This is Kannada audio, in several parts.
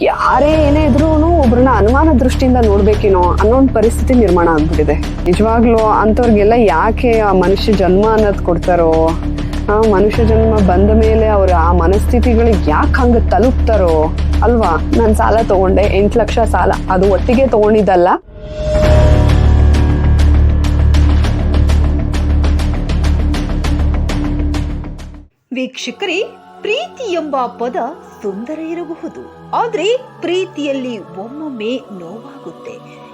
ಯಾರೇ ಏನೇ ಇದ್ರೂ ಒಬ್ರನ್ನ ಅನುಮಾನ ದೃಷ್ಟಿಯಿಂದ ನೋಡ್ಬೇಕೇನೋ ಅನ್ನೋ ಒಂದು ಪರಿಸ್ಥಿತಿ ನಿರ್ಮಾಣ ಆಗ್ಬಿಟ್ಟಿದೆ. ನಿಜವಾಗ್ಲೂ ಅಂಥವ್ರಿಗೆಲ್ಲ ಯಾಕೆ ಆ ಮನುಷ್ಯ ಜನ್ಮ ಅನ್ನೋದು ಕೊಡ್ತಾರೋ, ಆ ಮನುಷ್ಯ ಜನ್ಮ ಬಂದ ಮೇಲೆ ಅವ್ರ ಆ ಮನಸ್ಥಿತಿಗಳಿಗೆ ಯಾಕೆ ಹಂಗ ತಲುಪ್ತಾರೋ ಅಲ್ವಾ? ನಾನು ಸಾಲ ತಗೊಂಡೆ, ಎಂಟು ಲಕ್ಷ ಸಾಲ. ಅದು ಒಟ್ಟಿಗೆ ತಗೊಂಡಿದ್ದಲ್ಲ. ವೀಕ್ಷಕರೇ ಪ್ರೀತಿ ಎಂಬ ಪದ ಸುಂದರ ಇರಬಹುದು. ಆದ್ರೆ ಪ್ರೀತಿಯಲ್ಲಿ ಒಮ್ಮೊಮ್ಮೆ ನೋವಾಗುತ್ತೆ.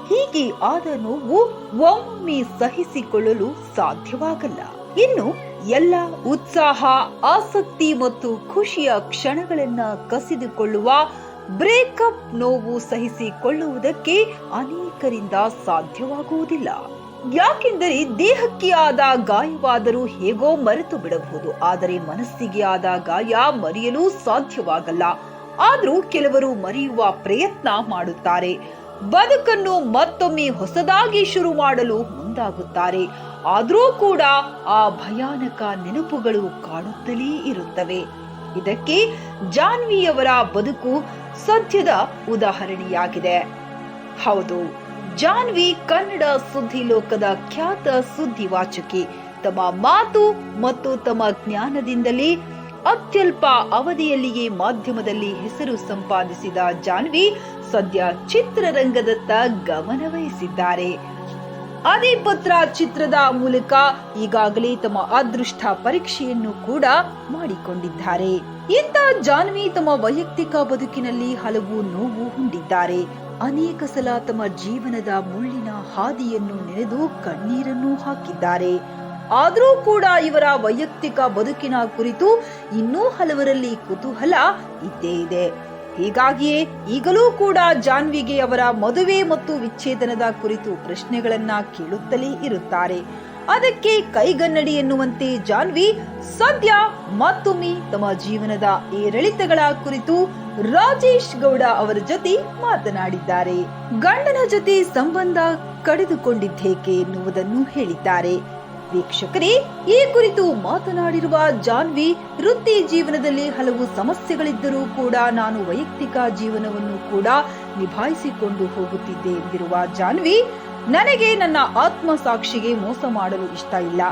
ಹೀಗೆ ಆದ ನೋವು ಒಮ್ಮೊಮ್ಮೆ ಸಹಿಸಿಕೊಳ್ಳಲು ಸಾಧ್ಯವಾಗಲ್ಲ. ಇನ್ನು ಎಲ್ಲ ಉತ್ಸಾಹ, ಆಸಕ್ತಿ ಮತ್ತು ಖುಷಿಯ ಕ್ಷಣಗಳನ್ನ ಕಸಿದುಕೊಳ್ಳುವ ಬ್ರೇಕಪ್ ನೋವು ಸಹಿಸಿಕೊಳ್ಳುವುದಕ್ಕೆ ಅನೇಕರಿಂದ ಸಾಧ್ಯವಾಗುವುದಿಲ್ಲ. ಯಾಕೆಂದರೆ ದೇಹಕ್ಕೆ ಆದ ಗಾಯವಾದರೂ ಹೇಗೋ ಮರೆತು ಬಿಡಬಹುದು, ಆದರೆ ಮನಸ್ಸಿಗೆ ಆದ ಗಾಯ ಮರೆಯಲು ಸಾಧ್ಯವಾಗಲ್ಲ. ಆದರೂ ಕೆಲವರು ಮರೆಯುವ ಪ್ರಯತ್ನ ಮಾಡುತ್ತಾರೆ. ಬದುಕನ್ನು ಮತ್ತೊಮ್ಮೆ ಹೊಸದಾಗಿ ಶುರು ಮಾಡಲು ಮುಂದಾಗುತ್ತಾರೆ. ಆದರೂ ಕೂಡ ಆ ಭಯಾನಕ ನೆನಪುಗಳು ಕಾಡುತ್ತಲೇ ಇರುತ್ತವೆ. ಇದಕ್ಕೆ ಜಾನ್ವಿಯವರ ಬದುಕು ಸದ್ಯದ ಉದಾಹರಣೆಯಾಗಿದೆ. ಹೌದು. ಜಾನ್ವಿ ಕನ್ನಡ ಸುದ್ದಿ ಲೋಕದ ಖ್ಯಾತ ಸುದ್ದಿ ವಾಚಕಿ. ತಮ್ಮ ಮಾತು ಮತ್ತು ತಮ್ಮ ಜ್ಞಾನದಿಂದಲೇ ಅತ್ಯಲ್ಪ ಅವಧಿಯಲ್ಲಿಯೇ ಮಾಧ್ಯಮದಲ್ಲಿ ಹೆಸರು ಸಂಪಾದಿಸಿದ ಜಾನ್ವಿ ಸದ್ಯ ಚಿತ್ರರಂಗದತ್ತ ಗಮನವಹಿಸಿದ್ದಾರೆ ವಹಿಸಿದ್ದಾರೆ. ಅದೇ ಪತ್ರ ಚಿತ್ರದ ಮೂಲಕ ಈಗಾಗಲೇ ತಮ್ಮ ಅದೃಷ್ಟ ಪರೀಕ್ಷೆಯನ್ನು ಕೂಡ ಮಾಡಿಕೊಂಡಿದ್ದಾರೆ. ಇಂಥ ಜಾನ್ವಿ ತಮ್ಮ ವೈಯಕ್ತಿಕ ಬದುಕಿನಲ್ಲಿ ಹಲವು ನೋವು ಹೊಂದಿದ್ದಾರೆ. ಅನೇಕ ಸಲ ತಮ್ಮ ಜೀವನದ ಮುಳ್ಳಿನ ಹಾದಿಯನ್ನು ನೆನೆದು ಕಣ್ಣೀರನ್ನು ಹಾಕಿದ್ದಾರೆ. ಆದರೂ ಕೂಡ ಇವರ ವೈಯಕ್ತಿಕ ಬದುಕಿನ ಕುರಿತು ಇನ್ನೂ ಹಲವರಲ್ಲಿ ಕುತೂಹಲ ಇದ್ದೇ ಇದೆ. ಹೀಗಾಗಿಯೇ ಈಗಲೂ ಕೂಡ ಜಾನ್ವಿಗೆ ಅವರ ಮದುವೆ ಮತ್ತು ವಿಚ್ಛೇದನದ ಕುರಿತು ಪ್ರಶ್ನೆಗಳನ್ನ ಕೇಳುತ್ತಲೇ ಇರುತ್ತಾರೆ. ಅದಕ್ಕೆ ಕೈಗನ್ನಡಿ ಎನ್ನುವಂತೆ ಜಾನ್ವಿ ಸದ್ಯ ಮತ್ತೊಮ್ಮೆ ತಮ್ಮ ಜೀವನದ ಏರಿಳಿತಗಳ ಕುರಿತು ರಾಜೇಶ್ ಗೌಡ ಅವರ ಜೊತೆ ಮಾತನಾಡಿದ್ದಾರೆ. ಗಂಡನ ಜೊತೆ ಸಂಬಂಧ ಕಡಿದುಕೊಂಡಿದ್ದೇಕೆ ಎನ್ನುವುದನ್ನು ಹೇಳಿದ್ದಾರೆ. ವೀಕ್ಷಕರೇ, ಈ ಕುರಿತು ಮಾತನಾಡಿರುವ ಜಾನ್ವಿ, ವೃತ್ತಿ ಜೀವನದಲ್ಲಿ ಹಲವು ಸಮಸ್ಯೆಗಳಿದ್ದರೂ ಕೂಡ ನಾನು ವೈಯಕ್ತಿಕ ಜೀವನವನ್ನು ಕೂಡ ನಿಭಾಯಿಸಿಕೊಂಡು ಹೋಗುತ್ತಿದ್ದೆ ಎಂದಿರುವ ಜಾನ್ವಿ, ನನಗೆ ನನ್ನ ಆತ್ಮ ಸಾಕ್ಷಿಗೆ ಮೋಸ ಮಾಡಲು ಇಷ್ಟ ಇಲ್ಲ.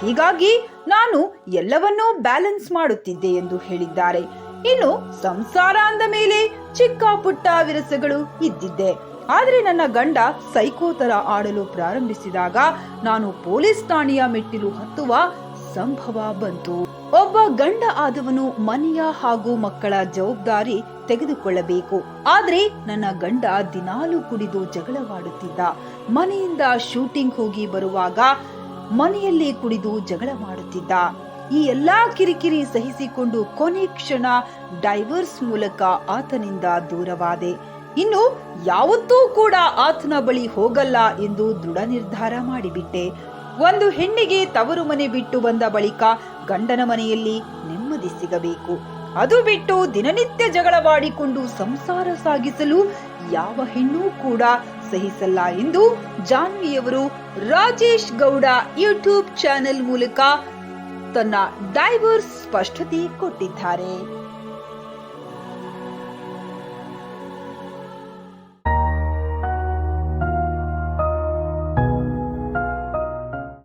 ಹೀಗಾಗಿ ನಾನು ಎಲ್ಲವನ್ನೂ ಬ್ಯಾಲೆನ್ಸ್ ಮಾಡುತ್ತಿದ್ದೆ ಎಂದು ಹೇಳಿದ್ದಾರೆ. ಇನ್ನು ಸಂಸಾರ ಅಂದ ಮೇಲೆ ಚಿಕ್ಕ ಪುಟ್ಟ ವಿರಸಗಳು ಇದ್ದಿದ್ದೆ. ಆದರೆ ನನ್ನ ಗಂಡ ಸೈಕೋ ತರ ಆಡಲು ಪ್ರಾರಂಭಿಸಿದಾಗ ನಾನು ಪೊಲೀಸ್ ಠಾಣೆಯ ಮೆಟ್ಟಿಲು ಹತ್ತುವ ಸಂಭವ ಬಂತು. ಒಬ್ಬ ಗಂಡ ಆದವನು ಮನೆಯ ಹಾಗೂ ಮಕ್ಕಳ ಜವಾಬ್ದಾರಿ ತೆಗೆದುಕೊಳ್ಳಬೇಕು. ಆದ್ರೆ ನನ್ನ ಗಂಡ ದಿನಾಲು ಕುಡಿದು ಜಗಳವಾಡುತ್ತಿದ್ದ. ಮನೆಯಿಂದ ಶೂಟಿಂಗ್ ಹೋಗಿ ಬರುವಾಗ ಮನೆಯಲ್ಲೇ ಕುಡಿದು ಜಗಳ ಮಾಡುತ್ತಿದ್ದ ಈ ಎಲ್ಲಾ ಕಿರಿಕಿರಿ ಸಹಿಸಿಕೊಂಡು ಕೊನೆ ಕ್ಷಣ ಡೈವರ್ಸ್ ಮೂಲಕ ಆತನಿಂದ ದೂರವಾದೆ. ಇನ್ನು ಯಾವತ್ತೂ ಕೂಡ ಆತನ ಬಳಿ ಹೋಗಲ್ಲ ಎಂದು ದೃಢ ನಿರ್ಧಾರ ಮಾಡಿಬಿಟ್ಟೆ. ಒಂದು ಹೆಣ್ಣಿಗೆ ತವರು ಮನೆ ಬಿಟ್ಟು ಬಂದ ಬಳಿಕ ಗಂಡನ ಮನೆಯಲ್ಲಿ ನೆಮ್ಮದಿ ಸಿಗಬೇಕು. ಅದು ಬಿಟ್ಟು ದಿನನಿತ್ಯ ಜಗಳವಾಡಿಕೊಂಡು ಸಂಸಾರ ಸಾಗಿಸಲು ಯಾವ ಹೆಣ್ಣೂ ಕೂಡ ಸಹಿಸಲ್ಲ ಎಂದು ಜಾನ್ವಿಯವರು ರಾಜೇಶ್ ಗೌಡ ಯೂಟ್ಯೂಬ್ ಚಾನೆಲ್ ಮೂಲಕ ತನ್ನ ಡೈವರ್ಸ್ ಸ್ಪಷ್ಟತೆ ಕೊಟ್ಟಿದ್ದಾರೆ.